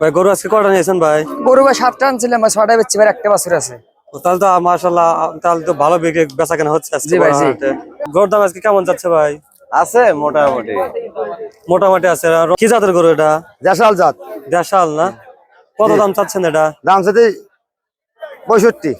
ভাই গরু আজকে কটা নিয়েছেন ভাই? গরু ভাই সাতটা আনছিলাম ভাই ছটা বেচছি ভাই একটা বাছুর আছে। তাহলে তো মাশাল্লাহ তাহলে তো ভালো বিক্রি বেচা কেনা হচ্ছে আজকে ভাই। গরুর দাম আজকে কেমন যাচ্ছে ভাই? আছে মোটামুটি। মোটামুটি আছে। আর কি জাতের গরু এটা? দেশাল জাত। দেশাল না? কত দাম চাচ্ছেন এটা? দাম চাচ্ছি পঁয়ষট্টি।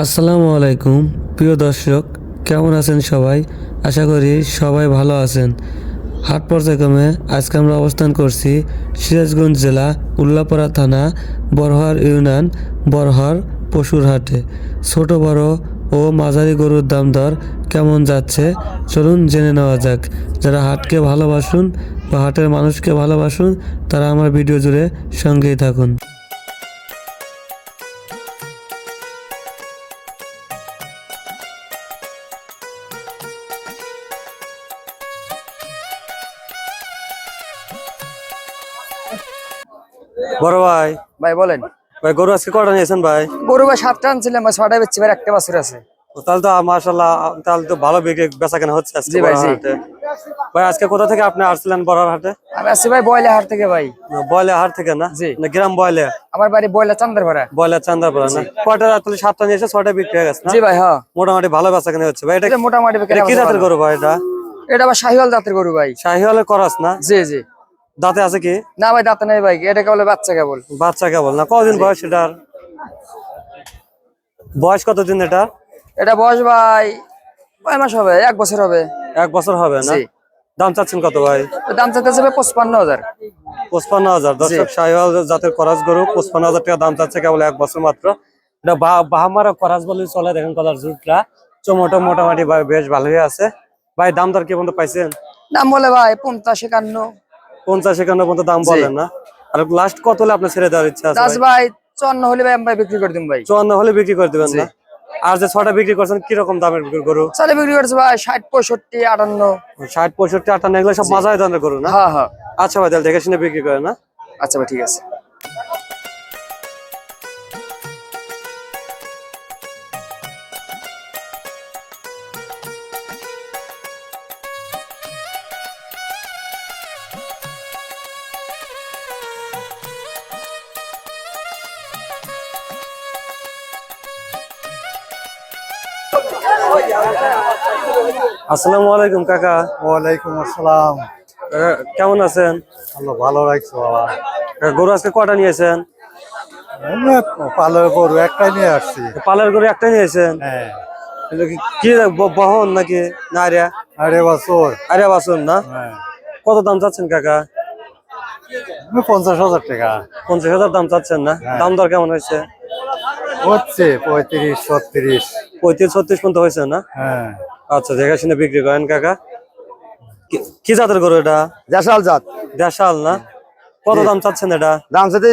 আসসালামু আলাইকুম। প্রিয় দর্শক, কেমন আছেন সবাই? আশা করি সবাই ভালো আছেন। হাট পর্যায়ক্রমে আজকে আমরা অবস্থান করছি সিরাজগঞ্জ জেলা উল্লাপাড়া থানা বরহার ইউনিয়ন বরহার পশুর হাটে। ছোট, বড় ও মাঝারি গরুর দাম দর কেমন যাচ্ছে? চলুন জেনে নেওয়া যাক। যারা হাটকে ভালোবাসুন বা হাটের মানুষকে ভালোবাসুন, তারা আমার ভিডিও জুড়ে সঙ্গেই থাকুন। বড় ভাই। ভাই বলেন। ভাই গরু আজকে কটা নিয়েছেন ভাই? গরু ভাই সাতটা আনছিলাম ভাই ছটা বেচছি ভাই একটা বাছুর আছে। তাহলে তো মাশাল্লাহ তাহলে তো ভালো বিক্রি বেচা কেনা হচ্ছে আজকে ভাই, আজকে কোথা থেকে আপনি আসছিলেন হাটে? আমি আসছি ভাই বয়লা হাট থেকে ভাই। বয়লে হাট থেকে না? জি। না গ্রাম বয়লে? আমার বাড়ি বয়লা চান্দার ভাড়া বয়লে চান্দারপাড়া না? কয়টা তাহলে সাতটা নিয়ে এসে ছয়টা বিক্রি হয়ে গেছে জি ভাই হ্যাঁ। মোটামুটি ভালো বেচা কেনা হচ্ছে। ভাই এটা মোটামুটি কি জাতের গরু ভাই এটা? এটা আবার শাহিওয়াল জাতের গরু ভাই। শাহিওয়ালের করাস না? জি জি। দাঁতে আছে কি? না ভাই দাঁত নাই ভাই এটা কেবল বাচ্চা কেবল। বাচ্চা কেবল না কদিন বয়স এটার? বয়স কতদিন এটা? এটা বয়স ভাই কয় মাস হবে? এক বছর হবে। এক বছর হবে না? দাম চাচ্ছেন কত ভাই? দাম চাইতেছে ভাই পঁচপান্ন হাজার। পঁচপান্ন হাজার। দর্শক শাহিওয়াল জাতের করাস গরু পঁচপান্ন হাজার টাকা দাম চাচ্ছে কেবল এক বছর মাত্র। এটা বাহামারা করাস বলে চলে দেখেন কলার জুটটা। চমোটো মোটামুটি বেশ ভালোই আছে। ভাই দাম দর কি পর্যন্ত পাইছেন? দাম বলে ভাই পঞ্চাশ একান্ন। পঞ্চাশ একান্ন পর্যন্ত দাম বলেন না। আর লাস্ট কত হলে আপনার ছেড়ে দেওয়ার ইচ্ছা আছে ভাই? চুয়ান্ন হলে ভাই আমরা ভাই বিক্রি করে দিন ভাই। চুয়ান্ন হলে বিক্রি করে দিবেন না। আর যে ছটা বিক্রি করছেন কীরকম দামের বিক্রি গরু? ছটা বিক্রি করছে ভাই ষাট পঁয়ষট্টি আটান্ন। ষাট পঁয়ষট্টি আটান্ন এগুলো সব মাঝারি দামের গরু না? হ্যাঁ হ্যাঁ। আচ্ছা ভাই তাহলে দেখে শুনে বিক্রি করে না? আচ্ছা ভাই ঠিক আছে। আসসালামু আলাইকুম কাকা। ওয়ালাইকুম আসসালাম। কেমন আছেন? আল্লাহ ভালো রাখছো বাবা। গরু আজকে কটা নিয়েছেন পালের গরু একটাই নিয়ে আসছি। পালের গরু একটা নিয়েছেন হ্যাঁ। কি- বহন নাকি না আরে আরে বছর। আরিয়া বাসন না? হ্যাঁ। কত দাম চাচ্ছেন কাকা? পঞ্চাশ হাজার টাকা। পঞ্চাশ হাজার দাম চাচ্ছেন না? দাম দর কেমন হয়েছে? হচ্ছে পঁয়ত্রিশ ছত্রিশ। পঁয়ত্রিশ ছত্রিশ পর্যন্ত হয়েছে না? হ্যাঁ। আচ্ছা দেখে শুনে বিক্রি করেন কাকা। কি- জাতের গরু এটা? দেশাল জাত। দেশাল না? কত দাম চাচ্ছেন এটা? দাম সাথে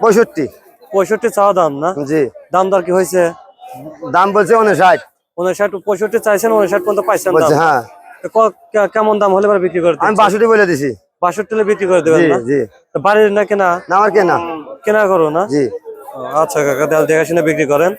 পঁয়ষট্টি। পঁয়ষট্টি চাওয়া দাম না? জি। দাম দর কি হয়েছে? দাম বলছে উনষাট। উনষাট পঁয়ষট্টি চাইছেন উনষাট পর্যন্ত পাইছেন হ্যাঁ। কেমন দাম হলে এবার বিক্রি করে আমি বাষট্টি বলে দিছি। বাষট্টি হলে বিক্রি করে দেবেন বাড়ির না কেনা? না আমার কেনা। কেনা করো না? জি। আচ্ছা কাকা দেখে শুনে বিক্রি করেন।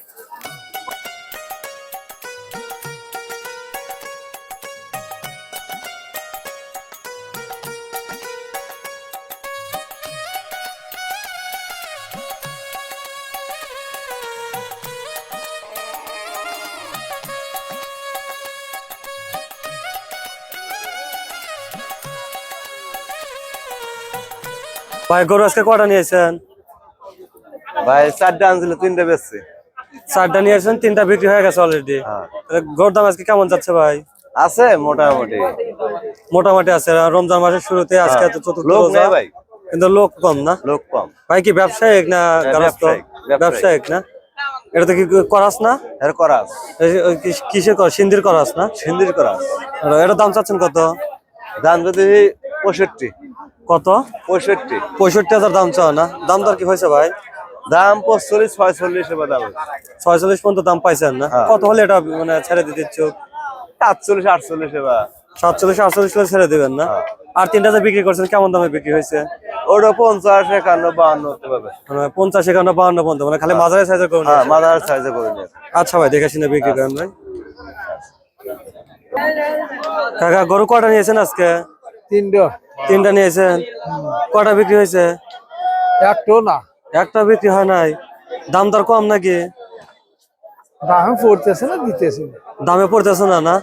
ভাই গরু আজকে কটা নিয়েছেন ভাই চারটা আনছিল তিনটে বেচছে। চারটা নিয়েছেন তিনটা বিক্রি হয়ে গেছে অলরেডি গরুর দাম আজকে কেমন যাচ্ছে ভাই? আছে মোটামুটি। মোটামুটি আছে। রমজান মাসের শুরুতে আজকে তো চতুর্থ লোক রোজা। নেই ভাই। কিন্তু লোক কম না? লোক কম। ভাই কি ব্যবসায়িক না গারস্থ ব্যবসায়িক, না? এটা তো কি করাস না? এর করাস। কিসের কর সিন্দির করাস না? সিন্দির করাস। এটার দাম চাচ্ছেন কত? দাম যদি পঁয়ষট্টি। কত? পঁয়ষট্টি। পঁয়ষট্টি হাজার দাম চাও না? দাম দর কি হয়েছে ভাই? দাম পঁচল্লিশ ছয়চল্লিশ এবার দাম ছয়চল্লিশ পর্যন্ত দাম পাইছেন না? হ্যাঁ। কত হলে এটা মানে ছেড়ে দিতে ইচ্ছুক? সাতচল্লিশ আটচল্লিশ এবার। সাতচল্লিশ আটচল্লিশ করে ছেড়ে দেবেন না? হ্যাঁ। আর তিনটা যে বিক্রি করছেন কেমন দামে বিক্রি হয়েছে? ওটা পঞ্চাশ একান্ন বাহান্ন হতে পারবে মানে পঞ্চাশ একান্ন বাহান্ন পর্যন্ত মানে খালি করুন হ্যাঁ মাদার সাইজে করে আচ্ছা ভাই দেখে শুনে বিক্রি করেন ভাই। কাকা গরু কটা নিয়েছেন আজকে? তিনটা। তিনটা নিয়েছেন কটা বিক্রি হয়েছে? একটাও না। একটা বিক্রি হয় নাই। দাম দর কম নাকি? দাম পড়তেছে না দিতেছে দামে পড়তেছে না না?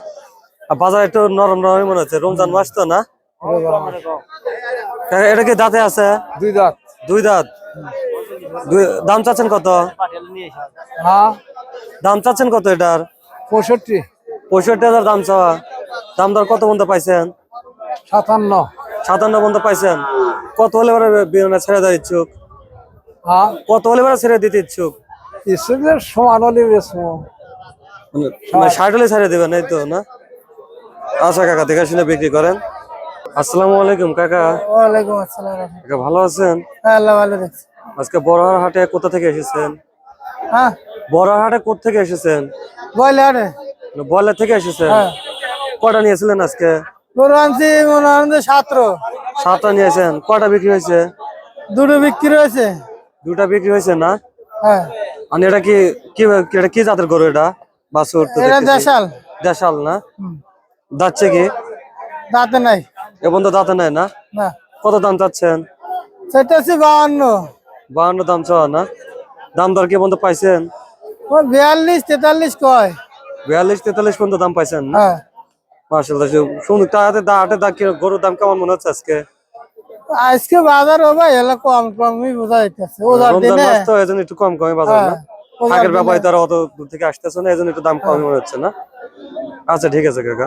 বাজার একটু নরম নরম মনে হচ্ছে। রমজান মাস তো না? এটা কি দাঁতে আছে? দুই দাঁত। দুই দাঁত? দাম চাচ্ছেন কত? হ্যাঁ। দাম চাচ্ছেন কত এটার? পঁয়ষট্টি। পঁয়ষট্টি হাজার দাম চাওয়া। দাম দর কত পর্যন্ত পাইছেন? সাতান্ন। সাতান্ন পর্যন্ত পাইছেন। কত হলে এবারে মানে ছেড়ে দেওয়ার ইচ্ছুক? হ্যাঁ। কত হলে এবারে ছেড়ে দিতে ইচ্ছুক? ইসুদের সমান হলে মানে মানে ষাট হলে ছেড়ে দেবেন এই তো না? আচ্ছা কাকা দেখে শুনে বিক্রি করেন। আসসালামু আলাইকুম কাকা। ওয়ালাইকুম আসসালাম। কাকা ভালো আছেন? হ্যাঁ আল্লাহ ভালো আজকে বড়হাট হাটে কোথা থেকে এসেছেন? হ্যাঁ। বড়হাট হাটে কোথা থেকে এসেছেন? বলে আরে বলে থেকে এসেছেন? হ্যাঁ। কটা নিয়েছিলেন আজকে? গরু আনছি মনে হয় যে সতেরো। সাতটা নিয়েছেন কটা বিক্রি হয়েছে? দুটো বিক্রি হয়েছে। দুটা বিক্রি হয়েছে না? হ্যাঁ। আর এটা কি কি এটা কি জাতের গরু এটা? বাছুর তো এটা দেশাল। দেশাল না? কি? দাঁতে নাই। এ বন্ধু দাঁতে নাই না? কত দাম চাচ্ছেন? সেটা হচ্ছে বাহান্ন। বাহান্ন দাম চাওয়া না? দাম দর কি বন্ধু পাইছেন? বিয়াল্লিশ তেতাল্লিশ কয়। বিয়াল্লিশ তেতাল্লিশ পর্যন্ত দাম পাইছেন না? হ্যাঁ। মার্শাল্লাহ সুন্দর তাহাতে দা হাটে দা গরুর দাম কেমন মনে হচ্ছে আজকে? আজকে বাজার হবে এলা কম কমই বোঝা যাইতেছে। ওজার দিনে তো একটু কম কমই বাজার না? হ্যাঁ, আগের ব্যাপারে তারা অত দূর থেকে আসতেছে না একটু দাম কমই মনে হচ্ছে না? আচ্ছা ঠিক আছে কাকা।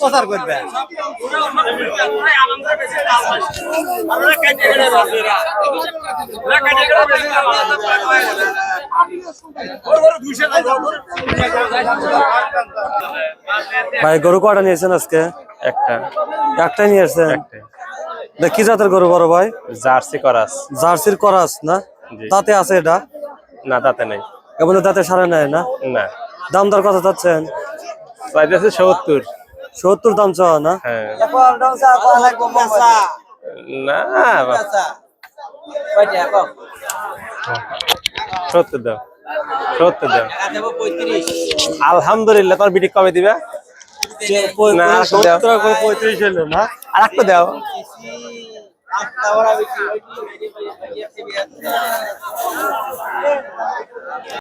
প্রচার করবে। ভাই গরু কটা নিয়েছেন আজকে? একটা। একটাই নিয়েছেন? কি জাতের গরু বড় ভাই? জার্সি করাস। জার্সির করাস না? দাঁতে আছে এটা? না তাতে নেই। এবং দাঁতে সারা নেয় না? না। দাম দর কত চাচ্ছেন? চাইতেছে সত্তর। সত্তর দাম চাওয়া না? হ্যাঁ। সত্তর দাও। আলহামদুলিল্লাহ তোমার বিটি কবে দিবে? পঁয়ত্রিশ হলো। না? আর একটা দাও।